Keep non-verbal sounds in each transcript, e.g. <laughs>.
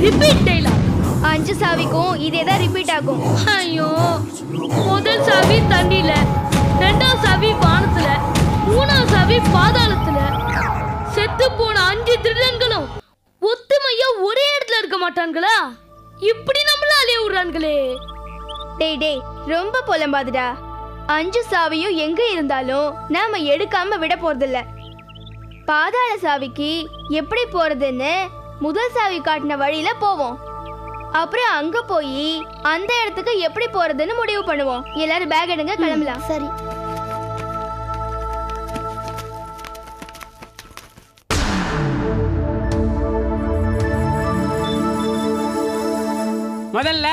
Repeat டெய்லா அஞ்சு சாவிக்கும் இதே தான் ரிப்பீட் ஆகும். ஐயோ முதல் சாவி தண்ணியில ரெண்டாவது சாவி வானத்துல மூணாவது சாவி பாதாளத்துல. செத்து போன அஞ்சு திருடங்களும் ஒத்துமையா ஒரே இடத்துல இருக்க மாட்டாங்களா இப்படி நம்மள அலைய விடுறாங்களே டேய் டேய் ரொம்ப புலம்பாதுடா. அஞ்சு சாவியும் எங்க இருந்தாலும் நாம எடுக்காம விட போறதில்ல. பாதாள சாவிக்கு எப்படி போறதுன்னு முதல் சாவி காட்டின வழியில போவோம். அப்புறம் அங்க போய் அந்த இடத்துக்கு எப்படி போறதுன்னு முடிவு பண்ணுவோம். எல்லாரும் பேக் எடுங்க கிளம்பலாம். சரி. முதல்ல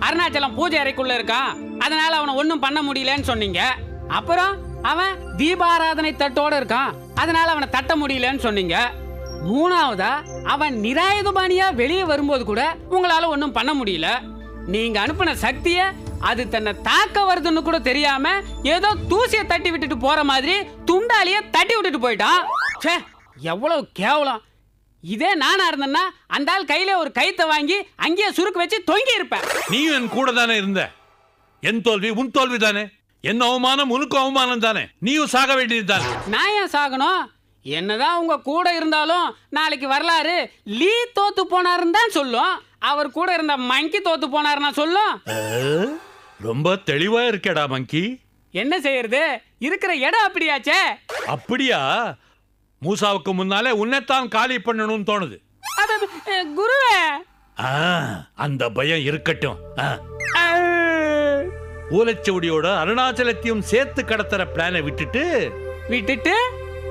அருணாச்சலம் பூஜை அறைக்குள்ள இருக்கான். அதனால அவனை ஒன்றும் பண்ண முடியலன்னு சொன்னீங்க. அப்புறம் அவன் தீபாராதனை தட்டோட இருக்கான். அதனால அவனை தட்ட முடியலன்னு சொன்னீங்க. மூணாவதா அவன் நிராயுதபாணியா வெளியே வரும்போது கூட உங்களால ஒன்றும் பண்ண முடியல. நீங்க அனுப்பின சக்திய அது தன்னை தாக்க வருதுன்னு கூட தெரியாம ஏதோ தூசியை தட்டி விட்டுட்டு போற மாதிரி துண்டாலிய தட்டி விட்டுட்டு போயிட்டான் ச்சே எவ்வளவு கேவலம். இதே நானா இருந்தேன்னா அந்த ஆள் கையில ஒரு கயித்தை வாங்கி அங்கேயே சுருக்கு வச்சு தொங்கி இருப்பேன். நீயும் என் கூட தானே இருந்த? என் தோல்வி உன் தோல்வி தானே என் அவமானம் உனக்கு அவமானம் தானே நீயும் சாக வேண்டியது தானே நான் ஏன் சாகணும்? என்னதான் உங்க கூட இருந்தாலும் நாளைக்கு வரலாறு லீ தோத்து போனாருன்னு தான் சொல்லும். அவர் கூட இருந்த மங்கி தோத்து போனாருன்னா சொல்லும். ரொம்ப தெளிவா இருக்கேடா மங்கி. என்ன செய்யறது? இருக்கிற இடம் அப்படியாச்சே? அப்படியா? மூசாவுக்கு முன்னாலே உன்னைத்தான் காலி பண்ணணும்னு தோணுது. குருவே. அந்த பயம் இருக்கட்டும். ஓலைச்சுவடியோட அருணாச்சலத்தையும் சேர்த்து கடத்துற பிளானை விட்டுட்டு விட்டுட்டு?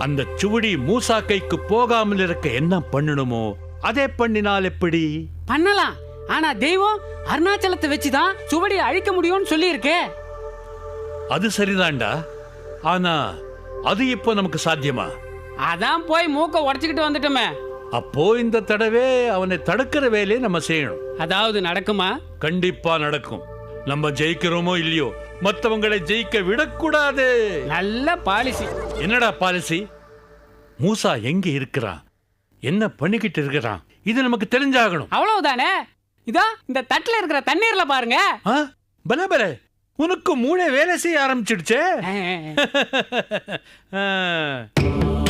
அந்த சுவடி மூசா கைக்கு போகாமல் இருக்க என்ன பண்ணணுமோ அதே பண்ணினால் எப்படி? பண்ணலாம். ஆனா தெய்வம் அருணாச்சலத்தை வச்சுதான் சுவடியை அழிக்க முடியும்னு சொல்லியிருக்கே. அது சரிதான்டா ஆனா அது இப்போ நமக்கு சாத்தியமா? அதான் போய் மூக்க உடச்சிக்கிட்டு வந்துட்டோமே. அப்போ இந்த தடவை அவனை தடுக்கிற வேலையை நம்ம செய்யணும். அதாவது நடக்குமா? கண்டிப்பா நடக்கும். நம்ம ஜெயிக்கிறோமோ இல்லையோ மத்தவங்களை ஜெயிக்க விடக்கூடாது. நல்ல பாலிசி என்னடா பாலிசி மூசா எங்க இருக்கிறான்? என்ன பண்ணிக்கிட்டு இருக்கிறான்? இது நமக்கு தெரிஞ்சாகணும். அவ்வளவுதானே? இதோ இந்த தட்டுல இருக்கிற தண்ணீர்ல பாருங்க. ஆ? பல பல உனக்கு மூளை வேலை செய்ய ஆரம்பிச்சிடுச்சே. <laughs>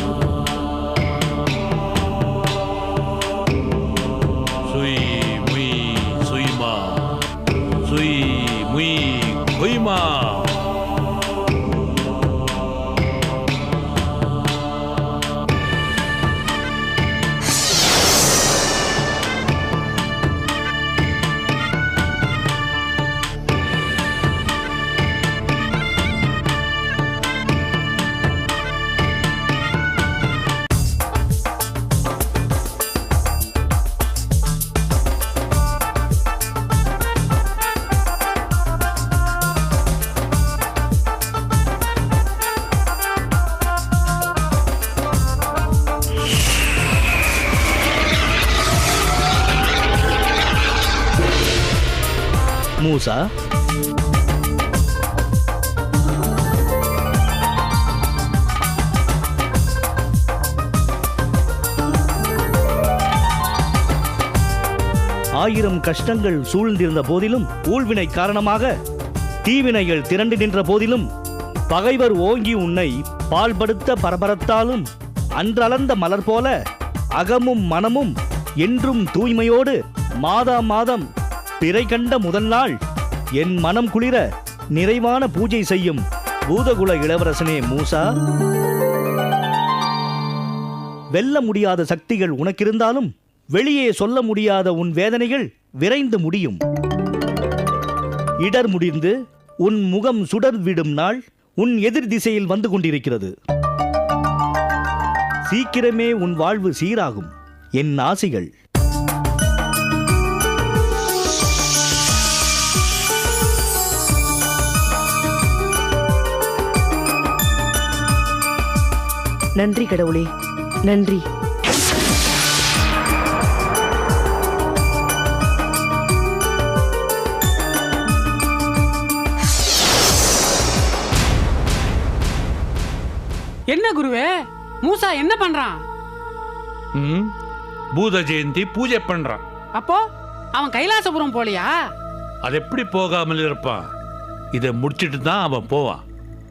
ஆயிரம் கஷ்டங்கள் சூழ்ந்திருந்த போதிலும் ஊழ்வினை காரணமாக தீவினைகள் திரண்டு நின்ற போதிலும் பகைவர் ஓங்கி உன்னை பால்படுத்த பரபரத்தாலும் அன்றளந்த மலர் போல அகமும் மனமும் என்றும் தூய்மையோடு மாதா மாதம் பிறை கண்ட முதல் நாள். என் மனம் குளிர நிறைவான பூஜை செய்யும் பூதகுல இளவரசனே மூசா. வெல்ல முடியாத சக்திகள் உனக்கிருந்தாலும் வெளியே சொல்ல முடியாத உன் வேதனைகள் விரைந்து முடியும். இடர் முடிந்து உன் முகம் சுடர் விடும் நாள் உன் எதிர் திசையில் வந்து கொண்டிருக்கிறது. சீக்கிரமே உன் வாழ்வு சீராகும். என் ஆசைகள். நன்றி கடவுளே. நன்றி. என்ன குருவே? மூசா என்ன பண்றான்? ம் பூத ஜெயந்தி பூஜை பண்றான். அப்போ அவன் கைலாசபுரம் போலியா? அது எப்படி போகாமல் இருப்பான்? இதை முடிச்சிட்டு தான் அவன் போவான்.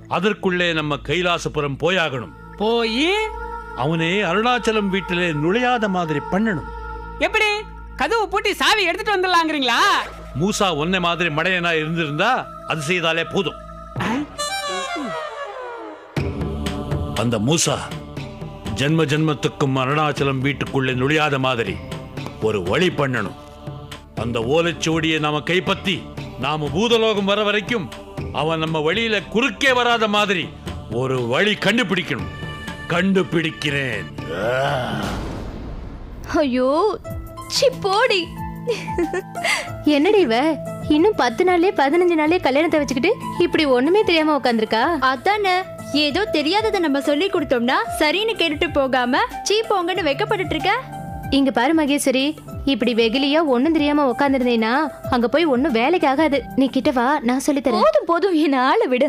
அதற்குள்ளே நம்ம கைலாசபுரம் போயாகணும். போய்? அவனே அருணாச்சலம் வீட்டிலே நுழையாத மாதிரி பண்ணணும். எப்படி? கதவு பூட்டி சாவி எடுத்துட்டு வந்துடலாங்கிறீங்களா? மூசா ஒன்னை மாதிரி மடையனா இருந்திருந்தா அது செய்தாலே போதும். அந்த மூசா ஜென்ம ஜென்மத்துக்கும் அருணாச்சலம் வீட்டுக்குள்ளே நுழையாத மாதிரி ஒரு வழி பண்ணணும். அந்த ஓலைச்சுவடியை நாம கைப்பற்றி நாம பூதலோகம் வர வரைக்கும் அவன் நம்ம வழியில குறுக்கே வராத மாதிரி ஒரு வழி கண்டுபிடிக்கணும். கண்டுபிடிக்கிறேன். ஐயோ சி போடி. என்னடி இவ? இன்னும் பத்து நாள்லயே பதினஞ்சு நாள்லயே கல்யாணத்தை வச்சுக்கிட்டு இப்படி ஒண்ணுமே தெரியாம உட்காந்துருக்கா அதானே. ஏதோ தெரியாததை நம்ம சொல்லி கொடுத்தோம்னா சரின்னு கேட்டுட்டு போகாம சீ போங்கன்னு வெக்கப்பட்டுட்டு இருக்க இங்க பாரு மகேஸ்வரி இப்படி வெகுலியா ஒண்ணும் தெரியாம உட்காந்துருந்தேனா அங்க போய் ஒண்ணும் வேலைக்கு ஆகாது. நீ கிட்ட வா நான் சொல்லி தரேன். போதும் போதும். என்ன ஆள விடு.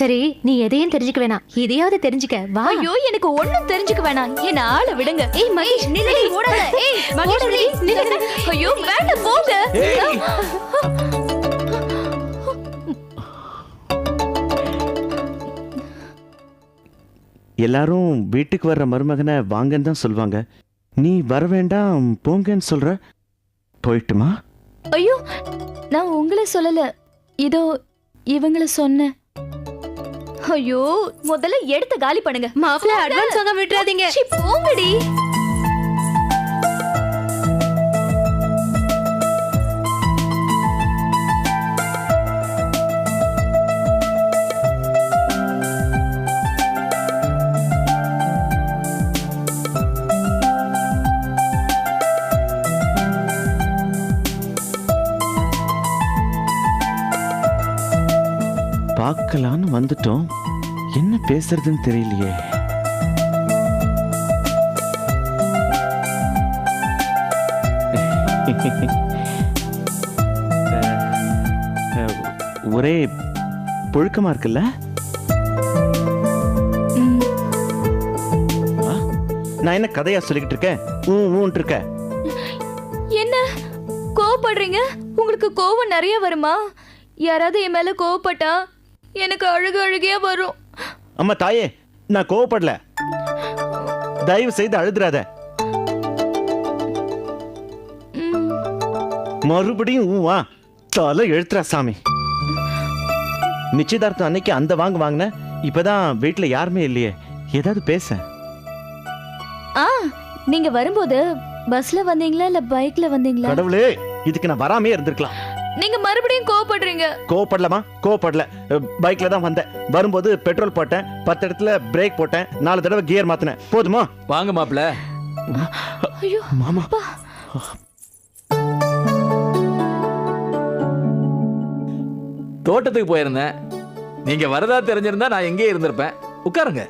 சரி நீ எதையும் தெரிஞ்சுக்க வேணாம். இதையாவது தெரிஞ்சுக்க. வா. ஐயோ எனக்கு ஒண்ணும் தெரிஞ்சுக்க வேணாம். என்ன ஆள விடுங்க. ஏய் மகேஷ் நில்லடி. ஓடாத ஏய் மகேஸ்வரி நில்லு. ஐயோ வேண்டாம் போங்க. எல்லாரும் வீட்டுக்கு வர்ற மருமகனை வாங்கன்னு தான் சொல்லுவாங்க நீ வர வேண்டாம் போங்கன்னு சொல்ற? போயிட்டுமா? ஐயோ நான் உங்களை சொல்லல. இதோ இவங்கள சொன்னேன். ஐயோ முதல்ல எடுத்து காலி பண்ணுங்க. மாப்பிள்ள அட்வான்ஸ் வாங்க விட்டுறாதீங்க. போங்கடி. பார்க்கலான்னு வந்துட்டோம். என்ன பேசுறதுன்னு தெரியலையே. ஒரே புழுக்கமா இருக்குல்ல? நான் என்ன கதையா சொல்லிக்கிட்டு இருக்கேன்? ஊ ஊன்ட்டு இருக்க. என்ன? கோவப்படுறீங்க? உங்களுக்கு கோவம் நிறைய வருமா? யாராவது என் மேல கோவப்பட்டா எனக்கு அழுகு அழுகையா வரும். அம்மா தாயே நான் கோவப்படல. தயவு செய்து அழுதுறாத. மறுபடியும் ஊவா தலை எழுத்துறா சாமி. நிச்சயதார்த்தம் அன்னைக்கு அந்த வாங்க வாங்கின இப்பதான் வீட்டுல யாருமே இல்லையே. ஏதாவது பேச. ஆ நீங்க வரும்போது பஸ்ல வந்தீங்களா இல்ல பைக்ல வந்தீங்களா? கடவுளே இதுக்கு நான் வராமே இருந்திருக்கலாம். நீங்க மறுபடியும் கோவப்படுறீங்க. கோவப்படலாமா கோவப்படல. பைக்ல தான் வந்தேன். வரும்போது பெட்ரோல் போட்டேன். பத்து இடத்துல பிரேக் போட்டேன். நாலு தடவை கியர் மாத்தினேன். போதுமா? வாங்க மாப்ள ஐயோ மாமா. தோட்டத்துக்கு போயிருந்தேன். நீங்க வரதா தெரிஞ்சிருந்தா நான் எங்கேயே இருந்திருப்பேன். உட்காருங்க.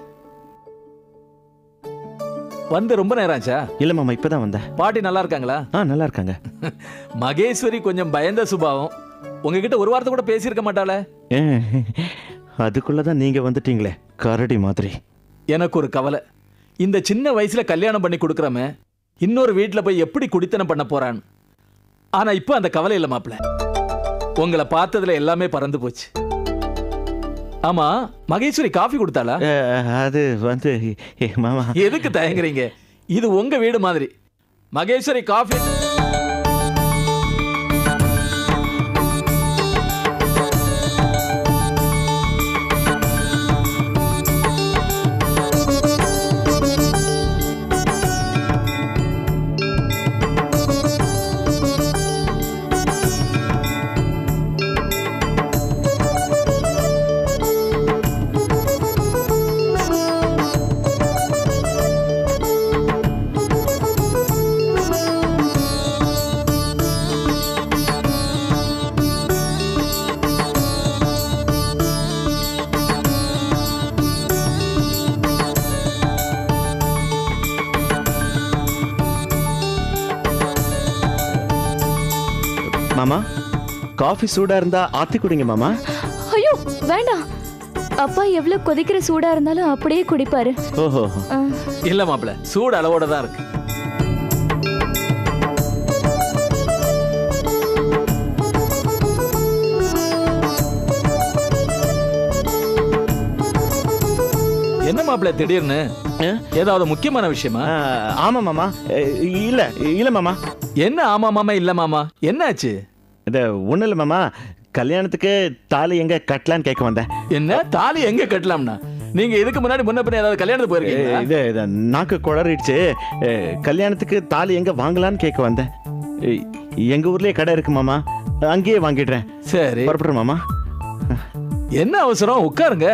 வந்து ரொம்ப நேரம் ஆச்சா? இல்ல மாமா இப்பதான் வந்தேன். பாட்டி நல்லா இருக்காங்களா? ஆ நல்லா இருக்காங்க. <laughs> மகேஸ்வரி கொஞ்சம் பயந்த சுபாவம். உங்ககிட்ட ஒரு வார்த்தை கூட பேசியிருக்க மாட்டாளே? அதுக்குள்ளதான் நீங்க வந்துட்டீங்களே கரடி மாதிரி. எனக்கு ஒரு கவலை. இந்த சின்ன வயசுல கல்யாணம் பண்ணி கொடுக்குறமே இன்னொரு வீட்டில் போய் எப்படி குடித்தனம் பண்ண போறான்னு ஆனா இப்போ அந்த கவலை இல்லை மாப்ள உங்களை பார்த்ததுல எல்லாமே பறந்து போச்சு. ஆமா மகேஸ்வரி காஃபி கொடுத்தாளா? அது வந்து மாமா. எதுக்கு தயங்குறீங்க? இது உங்க வீடு மாதிரி. மகேஸ்வரி காஃபி மாமா. காஃபி சூடா இருந்தா ஆத்தி குடிங்க மாமா. ஐயோ வேண்டாம். அப்பா எவ்வளவு கொதிக்கிற சூடா இருந்தாலும் அப்படியே குடிப்பாரு. ஓஹோ இல்ல மாப்பிள சூடு அளவோட தான் இருக்கு. என்ன மாப்பிள திடீர்னு? ஏதாவது முக்கியமான விஷயமா? ஆமா மாமா. இல்ல இல்ல மாமா. என்ன ஆமா மாமா இல்ல மாமா? என்னாச்சு? இது ஒண்ணும் இல்ல மாமா. கல்யாணத்துக்கு தாலி எங்க கட்டலான்னு கேட்க வந்தேன். என்ன? தாலி எங்க கட்டலாம்னா? நீங்க இதுக்கு முன்னாடி முன்ன பின்ன ஏதாவது கல்யாணத்துக்கு அஹ், போயிருக்கீங்களா இது இது நாக்கு குளறிடுச்சு. கல்யாணத்துக்கு தாலி எங்க வாங்கலான்னு கேட்க வந்தேன். எங்க ஊர்லயே கடை இருக்கு மாமா. அங்கேயே வாங்கிடுறேன். சரி. புறப்படுறேன் மாமா. என்ன அவசரம்? உட்காருங்க.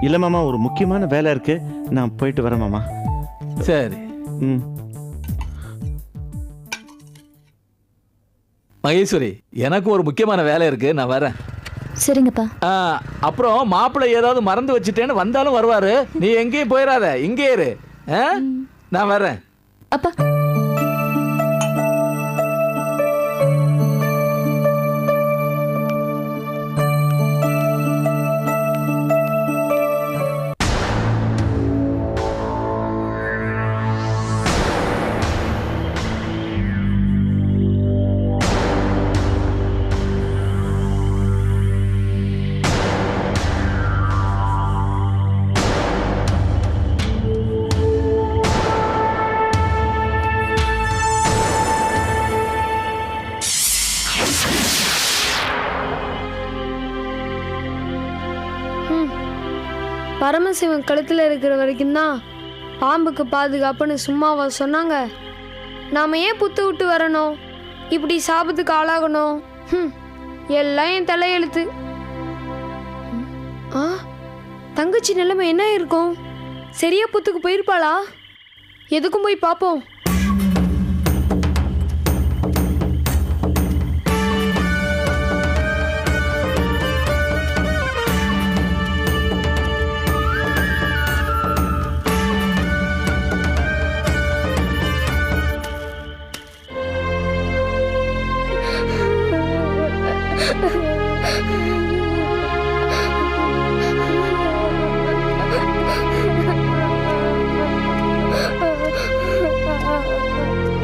இல்ல மாமா ஒரு முக்கியமான வேலை இருக்கு. நான் போயிட்டு வரேன் மாமா. சரி. ம். மகேஸ்வரி எனக்கு ஒரு முக்கியமான வேலை இருக்கு. நான் வரேன். சரிங்கப்பா. ஆ, அப்புறம் மாப்பிள்ளை ஏதாவது மறந்து வச்சுட்டேன்னு வந்தாலும் வருவாரு. நீ எங்கேயும் போயிடாத இங்கே இரு. ஆ? நான் வரேன். அப்பா. பரமசிவன் கழுத்தில் இருக்கிற வரைக்கும் தான் பாம்புக்கு பாதுகாப்புன்னு சும்மாவா சொன்னாங்க. நாம் ஏன் புத்து விட்டு வரணும்? இப்படி சாபத்துக்கு ஆளாகணும்? ம் எல்லாம் என் தலையெழுத்து. ஆ தங்கச்சி நிலைமை என்ன இருக்கும்? சரியா புத்துக்கு போயிருப்பாளா? எதுக்கும் போய் பார்ப்போம்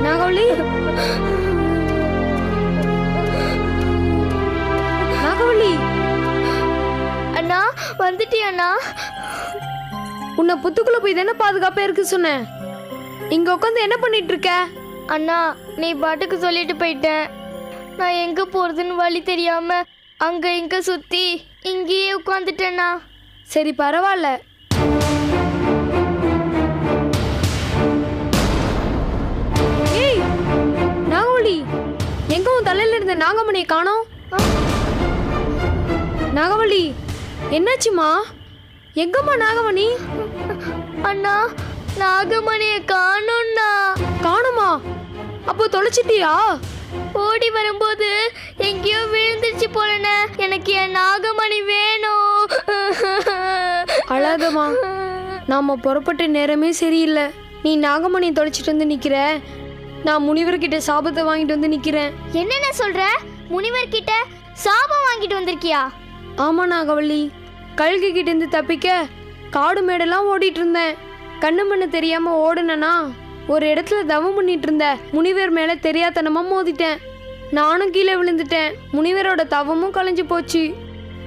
நாகவள்ளி நாகவள்ளி அண்ணா வந்துட்டியா அண்ணா? உன்னை புத்துக்குள்ள போய் தானே பாதுகாப்பா இருக்கு சொன்னேன். இங்க உட்காந்து என்ன பண்ணிட்டு இருக்க? அண்ணா நீ பாட்டுக்கு சொல்லிட்டு போயிட்ட நான் எங்க போறதுன்னு வழி தெரியாம அங்க இங்க சுத்தி இங்கேயே உட்காந்துட்டேண்ணா சரி பரவாயில்ல. ஏய் நாகவள்ளி எங்க உன் தலையில இருந்த நாகமணியை காணோம்? நாகவள்ளி என்னாச்சுமா? எங்கம்மா நாகமணி? அண்ணா நாகமணியை காணோம்ண்ணா காணுமா? அப்போ தொலைச்சிட்டியா? ஓடி வரும்போது எங்கேயோ விழுந்துருச்சு போலண்ணே. எனக்கு என் நாகமணி வேணும். அழாதம்மா. நாம புறப்பட்ட நேரமே சரியில்லை. நீ நாகமணி தொலைச்சிட்டு வந்து நிக்கிற. நான் முனிவர்கிட்ட சாபத்தை வாங்கிட்டு வந்து நிக்கிறேன். என்னென்ன சொல்ற? முனிவர் கிட்ட சாபம் வாங்கிட்டு வந்திருக்கியா? ஆமா நாகவள்ளி. கழுகு கிட்ட இருந்து தப்பிக்க காடு மேடெல்லாம் ஓடிட்டு இருந்தேன். கண்ணு மண்ணு தெரியாம ஓடுனனா? ஒரு இடத்துல தவம் பண்ணிட்டு இருந்த முனிவர் மேல தெரியாதனமா மோதிட்டேன். நானும் கீழே விழுந்துட்டேன். முனிவரோட தவமும் கலைஞ்சு போச்சு.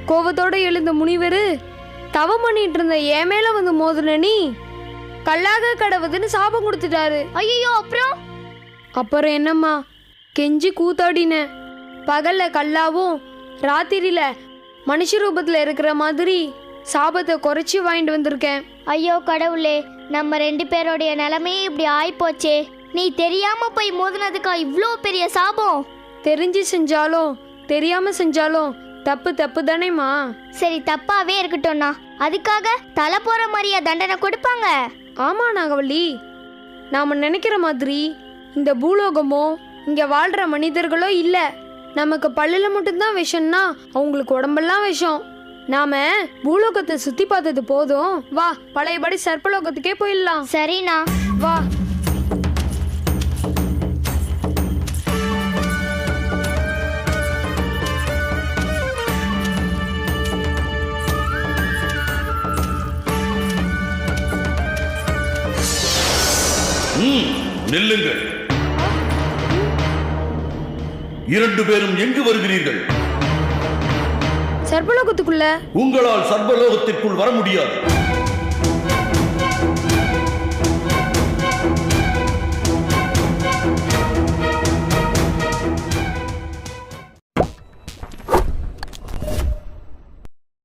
கோவத்தோட எழுந்த முனிவர் தவம் பண்ணிட்டு இருந்த என் மேல வந்து மோதுன நீ கல்லாக கடவுதுன்னு சாபம் கொடுத்துட்டாரு. ஐயோ அப்புறம்? அப்புறம் என்னம்மா? கெஞ்சி கூத்தாடினேன். பகல்ல கல்லாவும் ராத்திரியில மனுஷ ரூபத்துல இருக்கிற மாதிரி சாபத்தை குறைச்சி வாங்கிட்டு வந்திருக்கேன். ஐயோ கடவுளே நம்ம ரெண்டு பேரோடைய நிலைமையே இப்படி ஆயிப்போச்சே. நீ தெரியாம போய் மோதினதுக்கா இவ்வளோ பெரிய சாபம்? தெரிஞ்சு செஞ்சாலும் தெரியாம செஞ்சாலும் தப்பு தப்பு தானேம்மா சரி தப்பாவே இருக்கட்டும்ண்ணா. அதுக்காக தலை போற மாதிரியா தண்டனை கொடுப்பாங்க? ஆமா நாகவள்ளி நாம நினைக்கிற மாதிரி இந்த பூலோகமோ இங்க வாழ்ற மனிதர்களோ இல்ல. நமக்கு பல்லுல மட்டும்தான் விஷம்னா அவங்களுக்கு உடம்பெல்லாம் விஷம். நாம பூலோகத்தை சுத்தி பார்த்தது போதும். வா பழையபடி சர்ப்பலோகத்துக்கே போயிடலாம். சரிண்ணா. வா. நெல்லுங்கள். இரண்டு பேரும் எங்கு வருகிறீர்கள்? சர்பலோகத்துக்குள்ள உங்களால் சர்வலோகத்திற்குள் வர முடியாது.